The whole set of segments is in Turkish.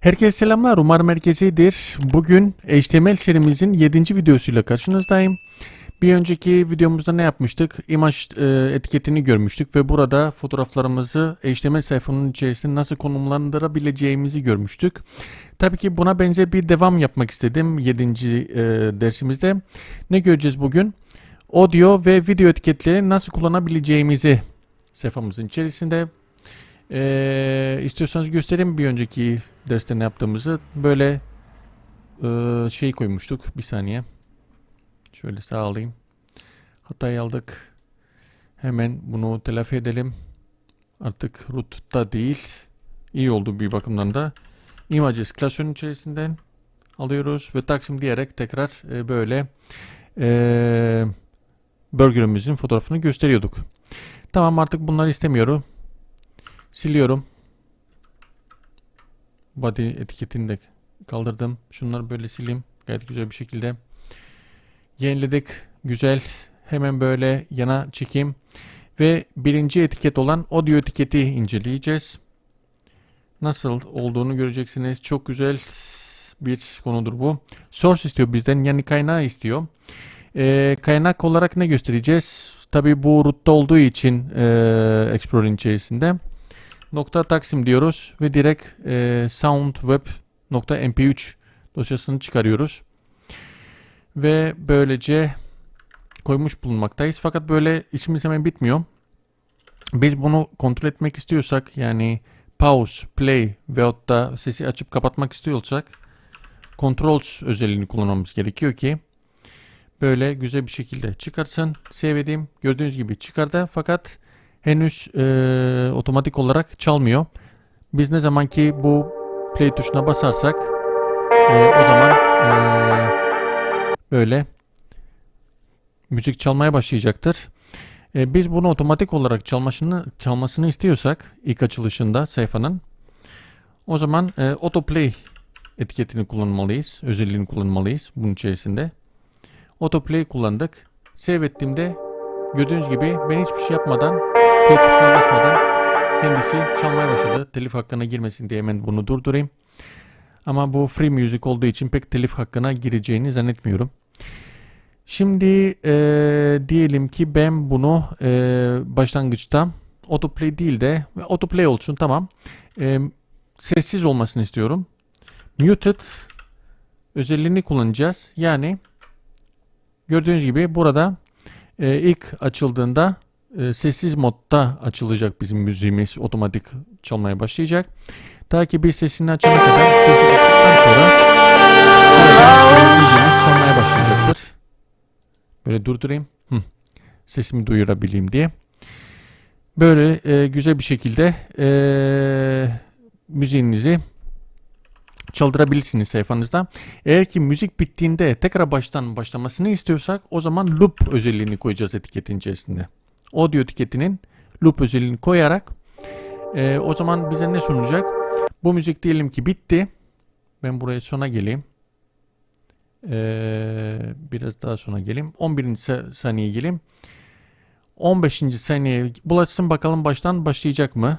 Herkese selamlar. Umarım herkes iyidir. Bugün HTML serimizin 7. videosuyla karşınızdayım. Bir önceki videomuzda ne yapmıştık? İmaj e, etiketini görmüştük ve burada fotoğraflarımızı HTML sayfanın içerisinde nasıl konumlandırabileceğimizi görmüştük. Tabii ki buna benzer bir devam yapmak istedim 7. E, dersimizde. Ne göreceğiz bugün? Audio ve video etiketleri nasıl kullanabileceğimizi sayfamızın içerisinde ee, istiyorsanız göstereyim bir önceki derste ne yaptığımızı. Böyle e, şey koymuştuk. Bir saniye. Şöyle sağ alayım. Hatayı aldık. Hemen bunu telafi edelim. Artık root'ta değil. İyi oldu bir bakımdan da. Images klasörün içerisinden alıyoruz ve Taksim diyerek tekrar e, böyle e, burgerımızın fotoğrafını gösteriyorduk. Tamam artık bunları istemiyorum. Siliyorum. Body etiketini de kaldırdım. Şunları böyle sileyim. Gayet güzel bir şekilde. Yeniledik. Güzel. Hemen böyle yana çekeyim. Ve birinci etiket olan audio etiketi inceleyeceğiz. Nasıl olduğunu göreceksiniz. Çok güzel bir konudur bu. Source istiyor bizden. Yani kaynağı istiyor. Ee, kaynak olarak ne göstereceğiz? Tabi bu root'ta olduğu için e, Explorer'in içerisinde nokta taksim diyoruz ve direkt e, soundweb.mp3 dosyasını çıkarıyoruz. Ve böylece koymuş bulunmaktayız. Fakat böyle işimiz hemen bitmiyor. Biz bunu kontrol etmek istiyorsak yani pause, play veyahut da sesi açıp kapatmak istiyorsak controls özelliğini kullanmamız gerekiyor ki böyle güzel bir şekilde çıkarsın. Save edeyim. Gördüğünüz gibi çıkardı fakat henüz e, otomatik olarak çalmıyor. Biz ne zaman ki bu play tuşuna basarsak e, o zaman e, böyle müzik çalmaya başlayacaktır. E, biz bunu otomatik olarak çalmasını çalmasını istiyorsak ilk açılışında sayfanın o zaman e, autoplay etiketini kullanmalıyız. Özelliğini kullanmalıyız bunun içerisinde. Autoplay kullandık. Save ettiğimde gördüğünüz gibi ben hiçbir şey yapmadan play tuşuna basmadan kendisi çalmaya başladı. Telif hakkına girmesin diye hemen bunu durdurayım. Ama bu free music olduğu için pek telif hakkına gireceğini zannetmiyorum. Şimdi e, diyelim ki ben bunu e, başlangıçta autoplay değil de autoplay olsun tamam. E, sessiz olmasını istiyorum. Muted özelliğini kullanacağız. Yani gördüğünüz gibi burada e, ilk açıldığında e, sessiz modda açılacak bizim müziğimiz otomatik çalmaya başlayacak. Ta ki bir sesini açana kadar sesi açtıktan sonra müziğimiz çalmaya başlayacaktır. Böyle durdurayım. Hı. Sesimi duyurabileyim diye. Böyle e, güzel bir şekilde e, müziğinizi çaldırabilirsiniz sayfanızda. Eğer ki müzik bittiğinde tekrar baştan başlamasını istiyorsak o zaman loop özelliğini koyacağız etiketin içerisinde. Audio etiketinin loop özelliğini koyarak e, o zaman bize ne sunacak? Bu müzik diyelim ki bitti. Ben buraya sona geleyim. Ee, biraz daha sona geleyim. 11. sa- saniye geleyim. 15. saniye bulaşsın bakalım baştan başlayacak mı?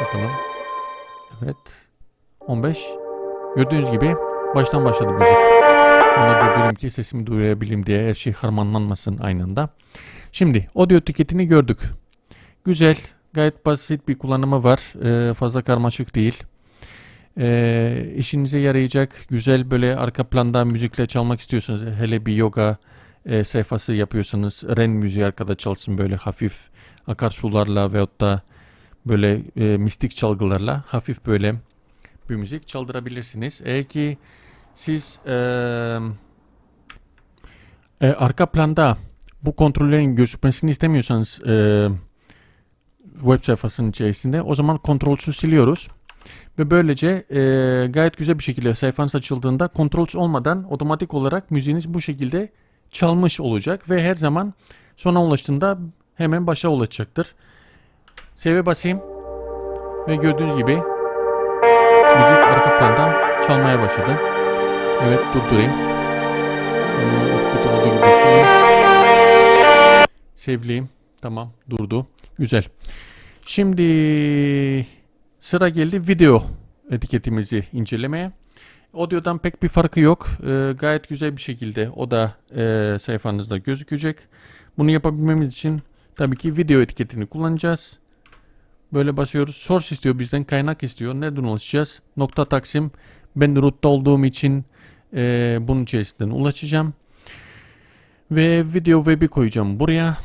Bakalım. Evet. 15. Gördüğünüz gibi baştan başladı müzik. Bunu durdurayım ki sesimi duyurabileyim diye her şey harmanlanmasın aynı anda. Şimdi audio etiketini gördük. Güzel. Gayet basit bir kullanımı var. Ee, fazla karmaşık değil. Ee, işinize yarayacak güzel böyle arka planda müzikle çalmak istiyorsanız hele bir yoga e, sayfası yapıyorsanız ren müziği arkada çalsın böyle hafif akarsularla veyahut da böyle e, mistik çalgılarla hafif böyle bir müzik çaldırabilirsiniz. Eğer ki siz e, e, arka planda bu kontrollerin gözükmesini istemiyorsanız e, web sayfasının içerisinde o zaman kontrolsüz siliyoruz. Ve böylece e, gayet güzel bir şekilde sayfanız açıldığında kontrolsüz olmadan otomatik olarak müziğiniz bu şekilde çalmış olacak ve her zaman sona ulaştığında hemen başa ulaşacaktır. Save'e basayım ve gördüğünüz gibi müzik arka planda çalmaya başladı. Evet durdurayım. Bunu etiket olduğu gibi sileyim. Tamam durdu. Güzel. Şimdi sıra geldi video etiketimizi incelemeye. Audio'dan pek bir farkı yok. Ee, gayet güzel bir şekilde o da e, sayfanızda gözükecek. Bunu yapabilmemiz için tabii ki video etiketini kullanacağız. Böyle basıyoruz. Source istiyor bizden kaynak istiyor. Nereden ulaşacağız? Nokta Taksim. Ben root'ta olduğum için e, bunun içerisinden ulaşacağım. Ve video web'i koyacağım buraya.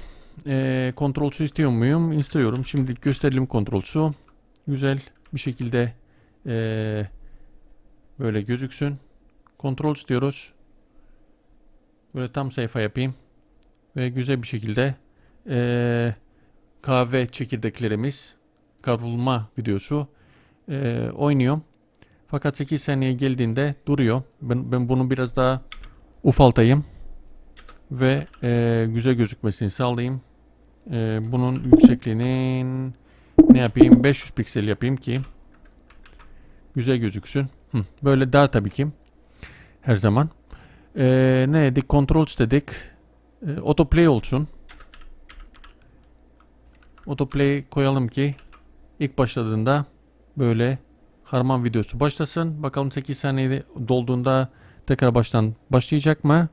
E, kontrolsü istiyor muyum? İstiyorum. Şimdi gösterelim kontrolsü. Güzel bir şekilde e, böyle gözüksün. Kontrol istiyoruz. Böyle tam sayfa yapayım. Ve güzel bir şekilde e, kahve çekirdeklerimiz kavrulma videosu e, oynuyor. Fakat 8 saniye geldiğinde duruyor. Ben, ben bunu biraz daha ufaltayım. Ve e, güzel gözükmesini sağlayayım. E, bunun yüksekliğinin ne yapayım? 500 piksel yapayım ki güzel gözüksün. Hı, böyle daha tabii ki her zaman. E, ne dedik? Controls dedik. E, autoplay olsun. Autoplay koyalım ki ilk başladığında böyle harman videosu başlasın. Bakalım 8 saniyede dolduğunda tekrar baştan başlayacak mı?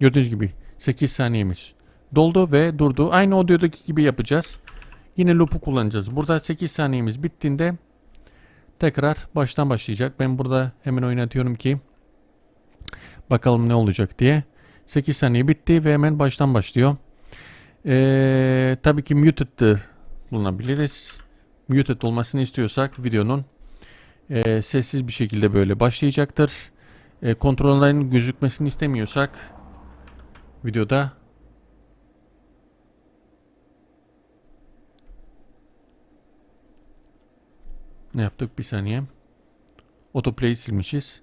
Gördüğünüz gibi 8 saniyemiz doldu ve durdu. Aynı audiodaki gibi yapacağız. Yine loop'u kullanacağız. Burada 8 saniyemiz bittiğinde tekrar baştan başlayacak. Ben burada hemen oynatıyorum ki bakalım ne olacak diye. 8 saniye bitti ve hemen baştan başlıyor. Ee, tabii ki muted'ı bulunabiliriz. Muted olmasını istiyorsak videonun e, sessiz bir şekilde böyle başlayacaktır. E, kontrollerin gözükmesini istemiyorsak videoda ne yaptık? Bir saniye. Autoplay'i silmişiz.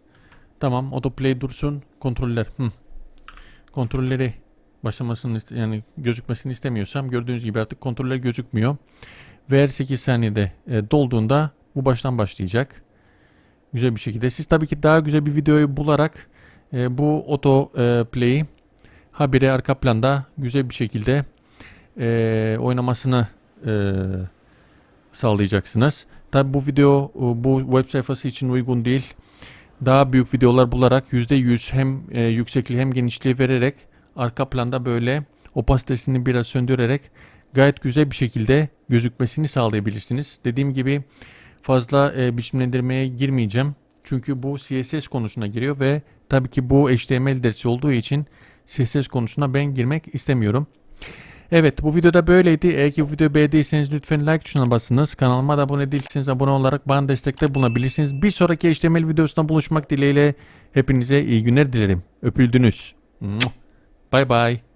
Tamam autoplay dursun. Kontroller Hı. kontrolleri başlamasını yani gözükmesini istemiyorsam gördüğünüz gibi artık kontroller gözükmüyor. Ve her 8 saniyede e, dolduğunda bu baştan başlayacak güzel bir şekilde siz tabii ki daha güzel bir videoyu bularak e, bu auto e, play'i habire arka planda güzel bir şekilde e, oynamasını e, sağlayacaksınız. Tabi bu video e, bu web sayfası için uygun değil. Daha büyük videolar bularak %100 hem e, yüksekliği hem genişliği vererek arka planda böyle opasitesini biraz söndürerek gayet güzel bir şekilde gözükmesini sağlayabilirsiniz. Dediğim gibi fazla e, biçimlendirmeye girmeyeceğim. Çünkü bu CSS konusuna giriyor ve tabii ki bu HTML dersi olduğu için CSS konusuna ben girmek istemiyorum. Evet bu videoda böyleydi. Eğer ki bu videoyu beğendiyseniz lütfen like tuşuna basınız. Kanalıma da abone değilseniz abone olarak bana destekte bulunabilirsiniz. Bir sonraki HTML videosunda buluşmak dileğiyle hepinize iyi günler dilerim. Öpüldünüz. Bye bye.